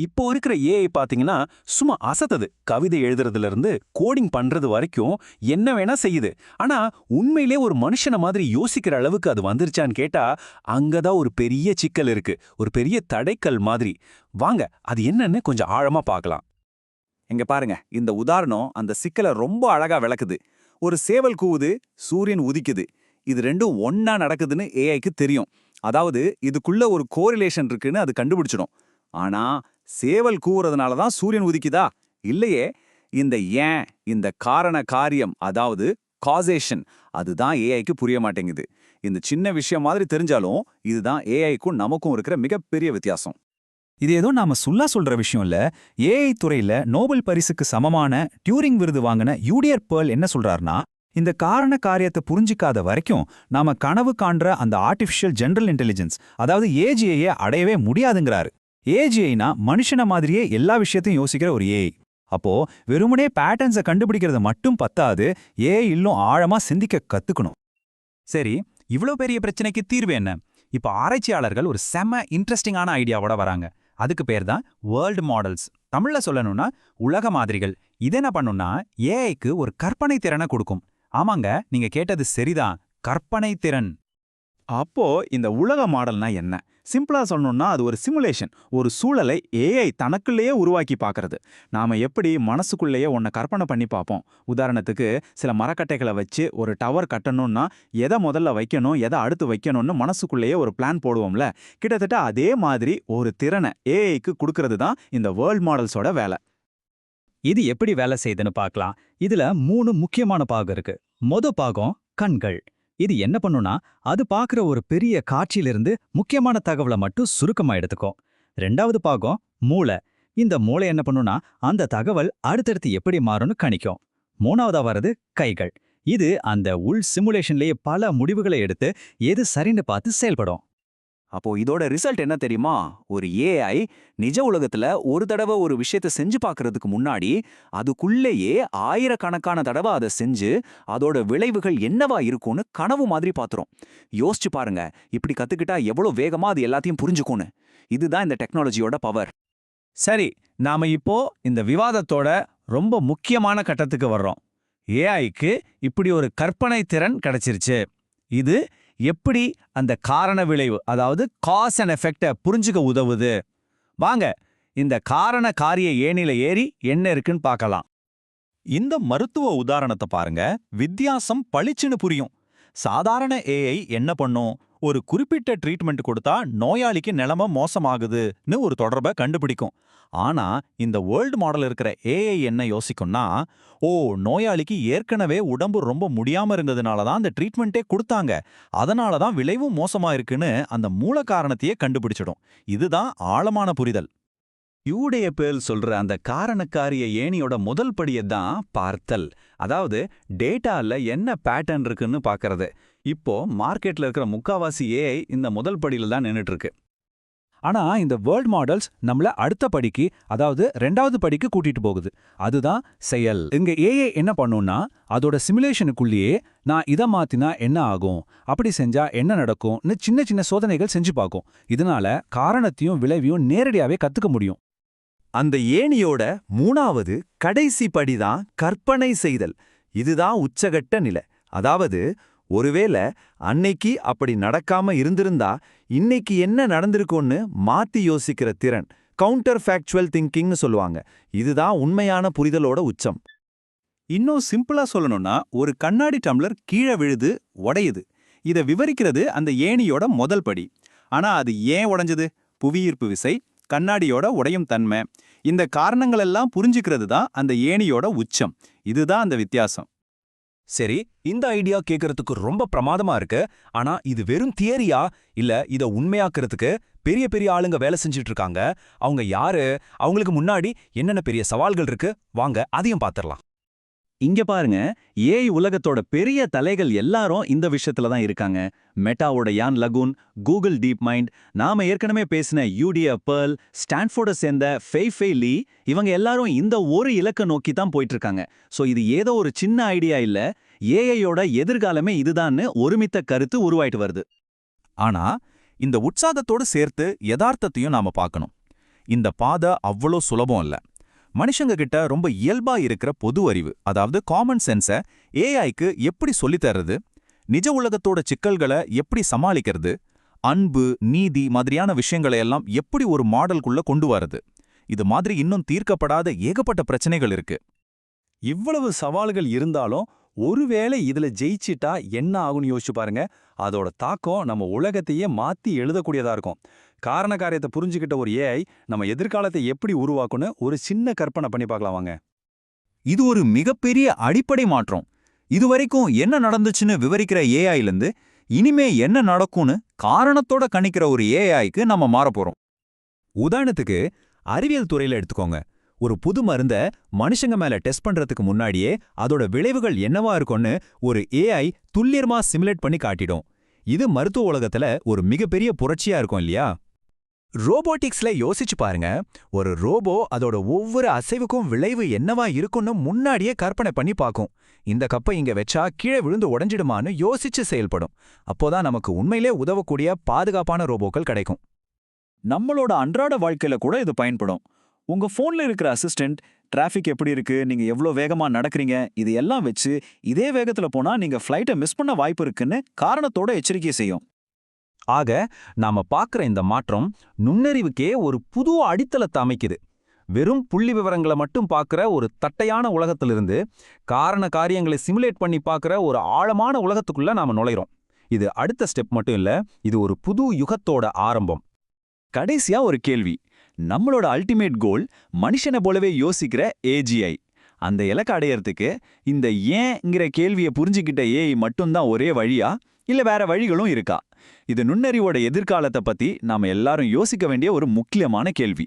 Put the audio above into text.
இப்போ இருக்கிற ஏஐ பாத்தீங்கன்னா சும்மா அசத்தது. கவிதை எழுதுறதுல இருந்து கோடிங் பண்றது வரைக்கும் என்ன வேணா செய்யுது. ஆனா உண்மையிலே ஒரு மனுஷன மாதிரி யோசிக்கிற அளவுக்கு அது வந்துருச்சான்னு கேட்டா அங்கதான் ஒரு பெரிய சிக்கல் இருக்கு. ஒரு பெரிய தடைக்கல் மாதிரி. வாங்க அது என்னன்னு கொஞ்சம் ஆழமா பார்க்கலாம் எங்க பாருங்க இந்த உதாரணம் அந்த சிக்கலை ரொம்ப அழகா விளக்குது. ஒரு சேவல் கூவுது சூரியன் உதிக்குது. இது ரெண்டும் ஒன்னா நடக்குதுன்னு ஏஐக்கு தெரியும். அதாவது இதுக்குள்ள ஒரு கோரிலேஷன் இருக்குன்னு அது கண்டுபிடிச்சிடும். ஆனா சேவல் கூவுறதுனால தான் சூரியன் உதிக்குதா? இல்லையே. இந்த ஏன் இந்த காரண காரியம் அதாவது காசேஷன் அதுதான் ஏஐக்கு புரிய மாட்டேங்குது. இந்த சின்ன விஷயம் மாதிரி தெரிஞ்சாலும் இதுதான் ஏஐக்கும் நமக்கும் இருக்கிற மிகப்பெரிய வித்தியாசம். இது ஏதோ நாம சுல்லா சொல்ற விஷயம் இல்ல. ஏஐ துறையில நோபல் பரிசுக்கு சமமான டியூரிங் விருது வாங்கின யூடியர் பேர்ல் என்ன சொல்றாருன்னா இந்த காரண காரியத்தை புரிஞ்சிக்காத வரைக்கும் நாம கனவு காண்ற அந்த ஆர்டிஃபிஷியல் ஜெனரல் இன்டெலிஜென்ஸ் அதாவது ஏஜிஐயே அடையவே முடியாதுங்கிறாரு. ஏஜிஐனா மனுஷன மாதிரியே எல்லா விஷயத்தையும் யோசிக்கிற ஒரு ஏஐ அப்போ வெறுமனே பேட்டர்ன்ஸை கண்டுபிடிக்கிறது மட்டும் பத்தாது ஏஐ இன்னும் ஆழமா சிந்திக்க கத்துக்கணும். சரி இவ்ளோ பெரிய பிரச்சனைக்கு தீர்வு என்ன? இப்ப ஆராய்ச்சியாளர்கள் ஒரு செம இன்ட்ரெஸ்டிங்கான ஐடியாவோட வராங்க. அதுக்கு பேர் தான் வேர்ல்டு மாடல்ஸ் தமிழ்ல சொல்லணும்னா உலக மாதிரிகள். இது என்ன பண்ணும்னா ஏஐக்கு ஒரு கற்பனை திறனை கொடுக்கும். ஆமாங்க நீங்க கேட்டது சரிதான். கற்பனை திறன். அப்போ இந்த உலக மாடல்னா என்ன? சிம்பிளா சொல்லணும்னா அது ஒரு சிமுலேஷன் ஒரு சூழலை ஏஐ தனக்குள்ளேயே உருவாக்கி பார்க்கறது. நாம எப்படி மனசுக்குள்ளேயே ஒன்றை கற்பனை பண்ணி பார்ப்போம். உதாரணத்துக்கு சில மரக்கட்டைகளை வச்சு ஒரு டவர் கட்டணும்னா எதை முதல்ல வைக்கணும் எதை அடுத்து வைக்கணும்னு மனசுக்குள்ளேயே ஒரு பிளான் போடுவோம்ல. கிட்டத்தட்ட அதே மாதிரி ஒரு திறனை ஏஐக்கு கொடுக்கறது தான் இந்த வேர்ல்ட் மாடல்ஸோட வேலை. இது எப்படி வேலை செய்யுதுன்னு பார்க்கலாம். இதுல மூணு முக்கியமான பாகம் இருக்கு. மொத பாகம் கண்கள். இது என்ன பண்ணுனா அது பார்க்குற ஒரு பெரிய காட்சியிலிருந்து முக்கியமான தகவலை மட்டும் சுருக்கமா எடுத்துக்கும். ரெண்டாவது பாகம் மூளை. இந்த மூளை என்ன பண்ணுனா அந்த தகவல் அடுத்தடுத்து எப்படி மாறும்னு கணிக்கும். மூணாவதா வர்றது கைகள். இது அந்த உள் சிமுலேஷன்லயே பல முடிவுகளை எடுத்து எது சரின்னு பார்த்து செயல்படும். அப்போ இதோட ரிசல்ட் என்ன தெரியுமா? ஒரு ஏஐ நிஜ உலகத்துல ஒரு தடவை ஒரு விஷயத்த செஞ்சு பார்க்கறதுக்கு முன்னாடி அதுக்குள்ளேயே ஆயிரக்கணக்கான தடவை அதை செஞ்சு அதோட விளைவுகள் என்னவா இருக்கும்னு கனவு மாதிரி பாத்துரும் யோசிச்சு பாருங்க இப்படி கத்துக்கிட்டா எவ்வளவு வேகமா அது எல்லாத்தையும் புரிஞ்சுக்கும்னு. இதுதான் இந்த டெக்னாலஜியோட பவர் சரி நாம இப்போ இந்த விவாதத்தோட ரொம்ப முக்கியமான கட்டத்துக்கு வர்றோம். ஏஐக்கு இப்படி ஒரு கற்பனை திறன் கிடைச்சிருச்சு. இது எப்படி அந்த காரண விளைவு அதாவது காஸ் அண்ட் எஃபெக்டை புரிஞ்சுக்க உதவுது? வாங்க இந்த காரண காரிய ஏணில ஏறி என்ன இருக்குன்னு பார்க்கலாம். இந்த மருத்துவ உதாரணத்தை பாருங்க. வித்தியாசம் பளிச்சுன்னு புரியும். சாதாரண ஏஐ என்ன பண்ணும்? ஒரு குறிப்பிட்ட ட்ரீட்மெண்ட் கொடுத்தா நோயாளிக்கு நிலம மோசமாகுதுன்னு ஒரு தொடர்பை கண்டுபிடிக்கும். ஆனா இந்த வேர்ல்டு மாடல் இருக்கிற ஏஐ என்ன யோசிக்கும்னா ஓ நோயாளிக்கு ஏற்கனவே உடம்பு ரொம்ப முடியாம இருந்ததுனால தான் அந்த ட்ரீட்மெண்ட்டே கொடுத்தாங்க. அதனால தான் விளைவும் மோசமா இருக்குன்னு அந்த மூல காரணத்தையே கண்டுபிடிச்சிடும். இதுதான் ஆழமான புரிதல். யூடைய பேல் சொல்ற அந்த காரணக்காரிய ஏணியோட முதல் படியை தான் பார்த்தல். அதாவது டேட்டால என்ன பேட்டர்ன் இருக்குன்னு பார்க்கறது. இப்போ மார்க்கெட்ல இருக்கிற முக்காவாசி ஏஐ இந்த முதல் படியில தான் நின்னுட்டு இருக்கு ஆனா இந்த வேர்ல்ட் மாடல்ஸ் நம்மள அடுத்த படிக்கு அதாவது ரெண்டாவது படிக்கு கூட்டிட்டு போகுது. அதுதான் செயல். இங்க ஏஐ என்ன பண்ணும்னா அதோட சிமுலேஷனுக்குள்ளேயே நான் இதை மாத்தினா என்ன ஆகும் அப்படி செஞ்சா என்ன நடக்கும்னு சின்ன சின்ன சோதனைகள் செஞ்சு பார்க்கும். இதனால காரணத்தையும் விளைவையும் நேரடியாவே கத்துக்க முடியும். அந்த ஏணியோட மூணாவது கடைசி படிதான் கற்பனை செய்தல். இதுதான் உச்சகட்ட நிலை. அதாவது ஒருவேளை அன்னைக்கு அப்படி நடக்காம இருந்திருந்தா இன்னைக்கு என்ன நடந்திருக்கும்னு மாத்தி யோசிக்கிற திறன் கவுண்டர் ஃபேக்சுவல் திங்கிங்னு சொல்லுவாங்க. இதுதான் உண்மையான புரிதலோட உச்சம். இன்னும் சிம்பிளா சொல்லணும்னா ஒரு கண்ணாடி டம்ளர் கீழே விழுது உடையுது. இதை விவரிக்கிறது அந்த ஏணியோட முதல் படி. ஆனா அது ஏன் உடைஞ்சது? புவியீர்ப்பு விசை கண்ணாடியோட உடையும் தன்மை. இந்த காரணங்களெல்லாம் புரிஞ்சுக்கிறது தான் அந்த ஏணியோட உச்சம். இதுதான் அந்த வித்தியாசம். சரி இந்த ஐடியா கேட்கறதுக்கு ரொம்ப பிரமாதமா இருக்கு. ஆனா இது வெறும் தியரியா? இல்ல இத உண்மையாக்குறதுக்கு பெரிய பெரிய ஆளுங்க வேலை செஞ்சுட்டு இருக்காங்க அவங்க யாரு? அவங்களுக்கு முன்னாடி என்னென்ன பெரிய சவால்கள் இருக்கு? வாங்க அதையும் பாத்திரலாம். இங்க பாருங்க ஏஐ உலகத்தோட பெரிய தலைகள் எல்லாரும் இந்த விஷயத்துல தான் இருக்காங்க. மெட்டாவோட யான் லகுன் கூகுள் டீப் மைண்ட் நாம ஏற்கனவே பேசின யூடியா பேர்ல் ஸ்டான்ஃபோர்டை சேர்ந்த ஃபெய்ஃபெய் லீ இவங்க எல்லாரும் இந்த ஒரு இலக்க நோக்கி தான் போயிட்டு இருக்காங்க சோ இது ஏதோ ஒரு சின்ன ஐடியா இல்ல ஏஐயோட எதிர்காலமே இதுதான்னு ஒருமித்த கருத்து உருவாயிட்டு வருது. ஆனா இந்த உற்சாகத்தோடு சேர்த்து யதார்த்தத்தையும் நாம பார்க்கணும். இந்த பாதை அவ்வளோ சுலபம் இல்ல. மனுஷங்க கிட்ட ரொம்ப இயல்பா இருக்கிற பொது அறிவு அதாவது காமன் சென்ஸை ஏஐக்கு எப்படி சொல்லித் தர்றது நிஜ உலகத்தோட சிக்கல்களை எப்படி சமாளிக்கிறது அன்பு நீதி மாதிரியான விஷயங்களை எல்லாம் எப்படி ஒரு மாடலுக்குள்ள கொண்டு வரது இது மாதிரி இன்னும் தீர்க்கப்படாத ஏகப்பட்ட பிரச்சனைகள் இருக்கு. இவ்வளவு சவால்கள் இருந்தாலும் ஒருவேளை இதுல ஜெயிச்சிட்டா என்ன ஆகும்னு யோசிச்சு பாருங்க அதோட தாக்கம் நம்ம உலகத்தையே மாத்தி எழுதக்கூடியதா இருக்கும். காரண காரியத்தை புரிஞ்சுக்கிட்ட ஒரு ஏஐ நம்ம எதிர்காலத்தை எப்படி உருவாக்குன்னு ஒரு சின்ன கற்பனை பண்ணி பார்க்கலாம் வாங்க. இது ஒரு மிகப்பெரிய அடிப்படை மாற்றம். இதுவரைக்கும் என்ன நடந்துச்சுன்னு விவரிக்கிற ஏஐலேருந்து இனிமே என்ன நடக்கும்னு காரணத்தோட கணிக்கிற ஒரு ஏஐக்கு நம்ம மாறப் போறோம். உதாரணத்துக்கு அறிவியல் துறையில எடுத்துக்கோங்க. ஒரு புது மருந்த மனுஷங்க மேல டெஸ்ட் பண்றதுக்கு முன்னாடியே அதோட விளைவுகள் என்னவா இருக்கும்னு ஒரு ஏஐ துல்லியமா சிமுலேட் பண்ணி காட்டிடும். இது மருத்துவ உலகத்துல ஒரு மிகப்பெரிய புரட்சியா இருக்கும் இல்லையா? ரோபோட்டிக்ஸ்ல யோசிச்சு பாருங்க. ஒரு ரோபோ அதோட ஒவ்வொரு அசைவுக்கும் விளைவு என்னவா இருக்கும்னு முன்னாடியே கற்பனை பண்ணி பார்க்கும் இந்த கப்பை இங்க வச்சா கீழே விழுந்து உடைஞ்சிடுமான்னு யோசிச்சு செயல்படும். அப்போதான் நமக்கு உண்மையிலே உதவக்கூடிய பாதுகாப்பான ரோபோக்கள் கிடைக்கும். நம்மளோட அன்றாட வாழ்க்கையில கூட இது பயன்படும். உங்க போன்ல இருக்கிற அசிஸ்டன்ட் டிராஃபிக் எப்படி இருக்கு நீங்க எவ்வளோ வேகமா நடக்கிறீங்க இது எல்லாம் வச்சு இதே வேகத்துல போனா நீங்க ஃப்ளைட்டை மிஸ் பண்ண வாய்ப்பு இருக்குன்னு காரணத்தோட எச்சரிக்கை செய்யும். ஆக நாம பார்க்குற இந்த மாற்றம் நுண்ணறிவுக்கே ஒரு புது அடித்தளத்தை அமைக்குது. வெறும் புள்ளி விவரங்களை மட்டும் பார்க்குற ஒரு தட்டையான உலகத்திலிருந்து காரண காரியங்களை சிமுலேட் பண்ணி பார்க்குற ஒரு ஆழமான உலகத்துக்குள்ள நாம நுழைகிறோம் இது அடுத்த ஸ்டெப் மட்டும் இல்ல இது ஒரு புது யுகத்தோட ஆரம்பம். கடைசியா ஒரு கேள்வி. நம்மளோட அல்டிமேட் கோல் மனுஷனை போலவே யோசிக்கிற ஏஜிஐ அந்த இலக்கை அடையறதுக்கு இந்த ஏன்ங்கிற கேள்வியை புரிஞ்சுக்கிட்ட ஏஐ மட்டும்தான் ஒரே வழியா? இல்ல வேற வழிகளும் இருக்கா? இது நுண்ணறிவோட எதிர்காலத்தை பத்தி நாம எல்லாரும் யோசிக்க வேண்டிய ஒரு முக்கியமான கேள்வி.